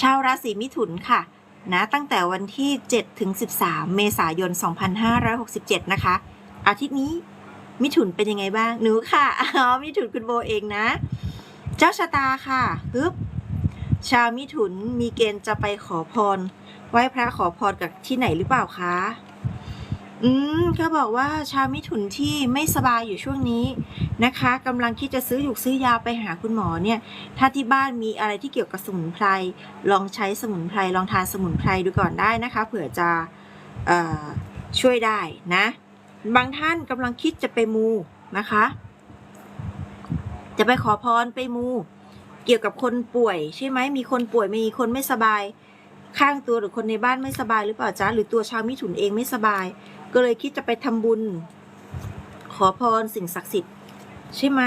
ชาวราศีมิถุนค่ะนะตั้งแต่วันที่ 7 ถึง 13 เมษายน 2567 นะคะ อาทิตย์นี้มิถุนเป็นยังไงบ้างหนูค่ะอ๋อมิถุนคุณโบเองนะ เจ้าชะตาค่ะฮึบชาวมิถุนมีเกณฑ์จะไปขอพร ไหว้พระขอพรกับที่ไหนหรือเปล่าคะ อืมเขาบอกว่าชาวมิถุนที่ไม่สบายอยู่ช่วงนี้นะคะกำลังคิดจะซื้อหยุกซื้อยาไปหาคุณหมอเนี่ย ถ้าที่บ้านมีอะไรที่เกี่ยวกับสมุนไพรลองใช้สมุนไพรลองทานสมุนไพรดูก่อนได้นะคะ เผื่อจะเอ่อช่วยได้นะ บางท่านกำลังคิดจะไปมูนะคะ จะไปขอพรไปมู เกี่ยวกับคนป่วย ใช่ไหมมีคนป่วยมีคนไม่สบายข้างตัวหรือคนในบ้านไม่สบายหรือเปล่าจ๊ะหรือตัวชาวมิถุนเองไม่สบาย ก็เลยคิดจะไปทำบุญ ขอพรสิ่งศักดิ์สิทธิ์ ใช่ไหม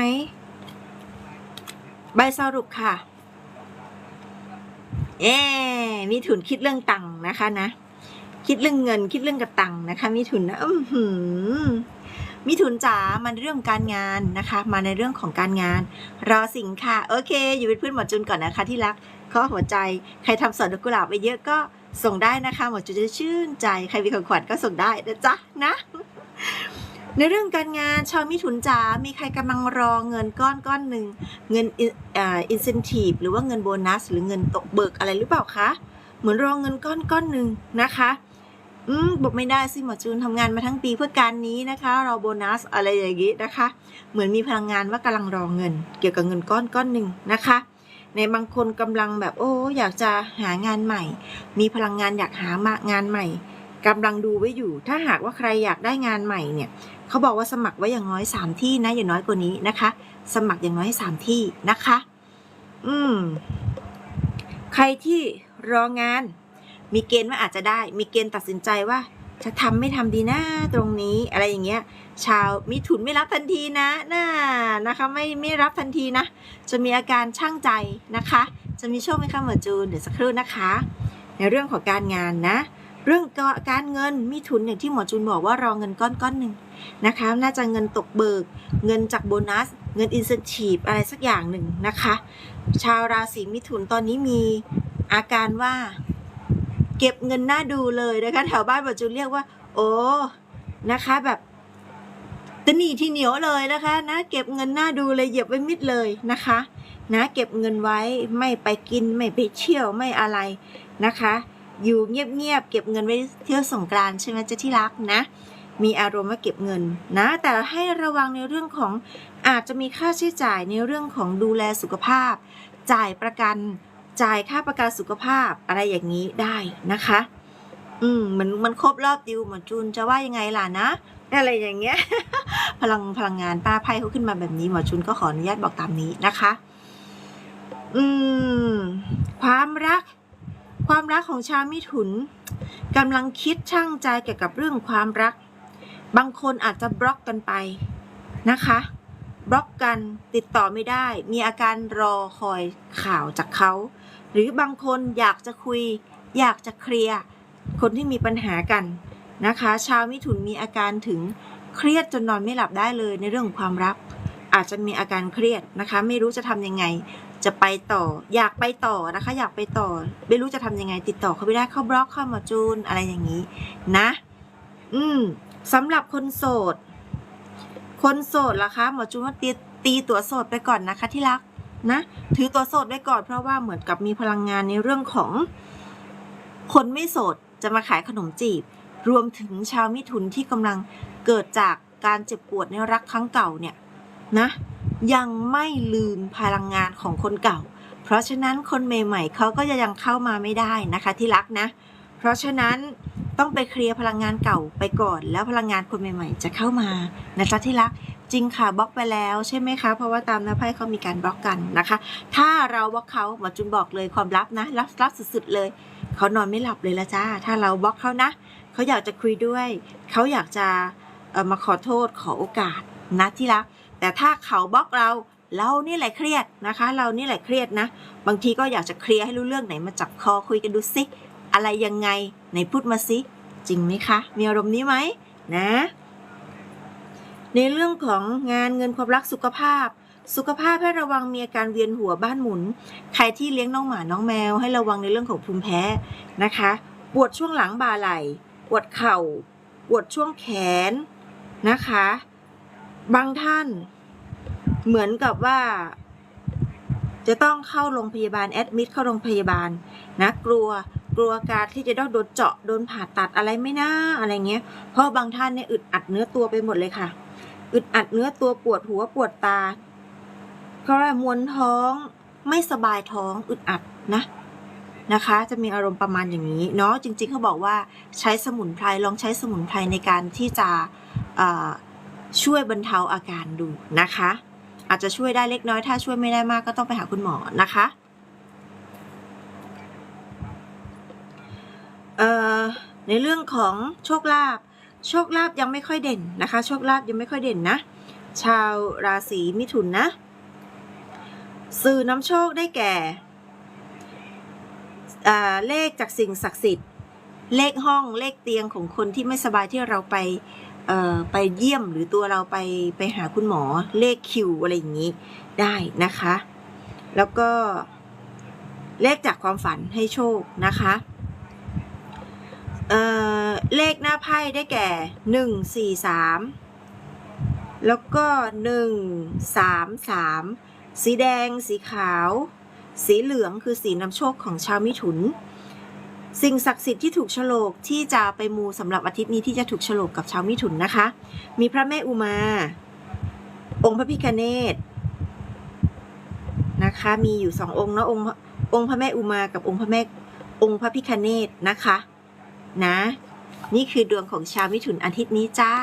ใบสรุปค่ะ เอ๊มิถุนคิดเรื่องตังค์นะคะนะ คิดเรื่องเงินคิดเรื่องกระตังนะคะมิถุนนะอือหือมิถุนจ๋ามาในเรื่องการงานนะคะ มาในเรื่องของการงาน รอสิ่งค่ะ โอเค อยู่เป็นเพื่อนหมอจุนก่อนนะคะที่รักข้อหัวใจ ใครทำสวนดอกกุหลาบไปเยอะก็ ส่งได้นะคะ หมอจุนจะชื่นใจ ใครมีของขวัญก็ส่งได้นะจ๊ะนะ ในเรื่องการงานชาวมิถุนจ๋า มีใครกำลังรอเงินก้อนก้อนหนึ่ง เงินอิเอินเซนティブหรือว่าเงินโบนัส หรือเงินตกเบิกอะไรหรือเปล่าคะ เหมือนรอเงินก้อนก้อนหนึ่งนะคะ อืมบอกไม่ได้สิหมอจูนทำงานมาทั้งปีเพื่อการนี้นะคะรอโบนัสอะไรอย่างนี้นะคะ เหมือนมีพลังงานว่ากำลังรอเงิน เกี่ยวกับเงินก้อนก้อนหนึ่งนะคะ ในบางคนกำลังแบบโอ้อยากจะหางานใหม่ มีพลังงานอยากหามางานใหม่กำลังดูไว้อยู่ ถ้าหากว่าใครอยากได้งานใหม่เนี่ยเขาบอกว่าสมัครไว้อย่างน้อยสามที่นะอย่างน้อยกว่านี้นะคะ สมัครอย่างน้อยสามที่นะคะ อืม ใครที่รองาน มีเกณฑ์ว่าอาจจะได้ มีเกณฑ์ตัดสินใจว่า จะทำไม่ทำดีนะตรงนี้อะไรอย่างเงี้ย ชาวมีถุนไม่รับทันทีนะน่านะคะ ไม่ไม่รับทันทีนะ จะมีอาการช่างใจนะคะ จะมีโชคไหมคะหมอจูนเดี๋ยวสักครู่นะคะ ในเรื่องของการงานนะ เรื่องการเงินมีทุนอย่างที่หมอจูนบอกว่ารอเงินก้อนก้อนหนึ่งนะคะ น่าจะเงินตกเบิก เงินจากโบนัส เงินอินเซนティブอะไรสักอย่างหนึ่งนะคะ ชาวราศีมิถุนตอนนี้มีอาการว่า เก็บเงินหน้าดูเลยนะคะแถวบ้านปัจจุเรียกว่า โอ้นะคะแบบตะหนีที่เหนียวเลยนะคะนะเก็บเงินหน้าดูเลยเหยียบไว้มิดเลยนะคะ นะเก็บเงินไว้ไม่ไปกินไม่ไปเที่ยวไม่อะไรนะคะ อยู่เงียบๆเก็บเงินไว้เที่ยวสงกรานใช่ไหมเจ้าที่รักนะ มีอารมณ์ว่าเก็บเงินนะ แต่ให้ระวังในเรื่องของอาจจะมีค่าใช้จ่ายในเรื่องของดูแลสุขภาพ จ่ายประกัน จ่ายค่าประกันสุขภาพอะไรอย่างนี้ได้นะคะ อืมเหมือนมันครบรอบดิวหมอจูนจะว่ายังไงล่ะนะอะไรอย่างเงี้ย พลังพลังงานป้าไพ่เขาขึ้นมาแบบนี้หมอชุนก็ขออนุญาตบอกตามนี้นะคะ อืม ความรัก ความรักของชาวมิถุนกำลังคิดช่างใจเกี่ยวกับเรื่องความรัก บางคนอาจจะบล็อกกันไปนะคะ บล็อกกันติดต่อไม่ได้ มีอาการรอคอยข่าวจากเขา หรือบางคนอยากจะคุย อยากจะเคลียร์คนที่มีปัญหากันนะคะชาวมิถุนมีอาการถึงเครียดจนนอนไม่หลับได้เลยในเรื่องของความรัก อาจจะมีอาการเครียดนะคะ ไม่รู้จะทำยังไง จะไปต่อ อยากไปต่อนะคะ อยากไปต่อ ไม่รู้จะทำยังไง ติดต่อเขาไม่ได้เข้าบล็อกเข้ามาจูนอะไรอย่างนี้นะ อืมสำหรับคนโสด คนโสดล่ะคะหมอจูนว่าตีตีตัวโสดไปก่อนนะคะที่รัก นะ ถือตัวโสดไว้ก่อนเพราะว่าเหมือนกับมีพลังงานในเรื่องของ คนไม่โสดจะมาขายขนมจีบ รวมถึงชาวมิถุนที่กำลังเกิดจากการเจ็บปวดในรักครั้งเก่าเนี่ยนะยังไม่ลืมพลังงานของคนเก่า เพราะฉะนั้นคนใหม่ๆเขาก็จะยังเข้ามาไม่ได้นะคะที่รักนะ เพราะฉะนั้น ต้องไปเคลียร์พลังงานเก่าไปก่อน แล้วพลังงานคนใหม่ๆ จะเข้ามานะจ๊ะที่รักจริงค่ะบล็อกไปแล้วใช่ไหมคะ เพราะว่าตามน้าไพ่เขามีการบล็อกกันนะคะ ถ้าเราบล็อกเขาหมอจุนบอกเลยความลับนะลับลับสุดๆเลยเขานอนไม่หลับเลยละจ้า ถ้าเราบล็อกเขานะเขาอยากจะคุยด้วยเขาอยากจะเอ่อมาขอโทษขอโอกาสนะที่รัก แต่ถ้าเขาบล็อกเราเรานี่แหละเครียดนะคะ เรานี่แหละเครียดนะ บางทีก็อยากจะเคลียร์ให้รู้เรื่องไหนมาจับคอคุยกันดูสิอะไรยังไง ไหนพูดมาสิ จริงไหมคะ มีอารมณ์นี้ไหมนะ ในเรื่องของงานเงินความรักสุขภาพ สุขภาพให้ระวังมีอาการเวียนหัวบ้านหมุน ใครที่เลี้ยงน้องหมาน้องแมว ให้ระวังในเรื่องของภูมิแพ้นะคะ ปวดช่วงหลังบ่าไหล่ปวดเข่า ปวดช่วงแขนนะคะ บางท่านเหมือนกับว่าจะต้องเข้าโรงพยาบาลแอดมิดเข้าโรงพยาบาลนะกลัว กลัวการที่จะต้องโดนเจาะโดนผ่าตัดอะไรไม่น่าอะไรเงี้ย เพราะบางท่านเนี่ยอึดอัดเนื้อตัวไปหมดเลยค่ะ อึดอัดเนื้อตัวปวดหัวปวดตาก็แมวนท้องไม่สบายท้องอึดอัดนะนะคะ จะมีอารมณ์ประมาณอย่างนี้เนาะจริง ๆเขาบอกว่าใช้สมุนไพรลองใช้สมุนไพรในการที่จะช่วยบรรเทาอาการดูนะคะ อาจจะช่วยได้เล็กน้อยถ้าช่วยไม่ได้มากก็ต้องไปหาคุณหมอนะคะ ในเรื่องของโชคลาภโชคลาภยังไม่ค่อยเด่นนะคะ โชคลาภยังไม่ค่อยเด่นนะ ชาวราศีมิถุนนะ สื่อนำโชคได้แก่เลขจากสิ่งศักดิ์สิทธิ์ เลขห้องเลขเตียงของคนที่ไม่สบายที่เราไปไปเยี่ยมหรือตัวเราไปไปหาคุณหมอเลขคิวอะไรอย่างนี้ได้นะคะ แล้วก็เลขจากความฝันให้โชคนะคะ เลขหน้าไพ่ได้แก่หนึ่งสี่สามแล้วก็หนึ่งสามสามสีแดง สีขาว สีเหลืองคือสีนำโชคของชาวมิถุน สิ่งศักดิ์สิทธิ์ที่ถูกฉลกที่จะไปมูสำหรับอาทิตย์นี้ที่จะถูกฉลกกับชาวมิถุนนะคะ มีพระแม่อุมา องค์พระพิคเนตนะคะ มีอยู่สององค์นะองค์องค์พระแม่อุมากับองค์พระแม่องค์พระพิคเนตนะคะ นะ นี่คือดวงของชาวมิถุนอาทิตย์นี้จ้า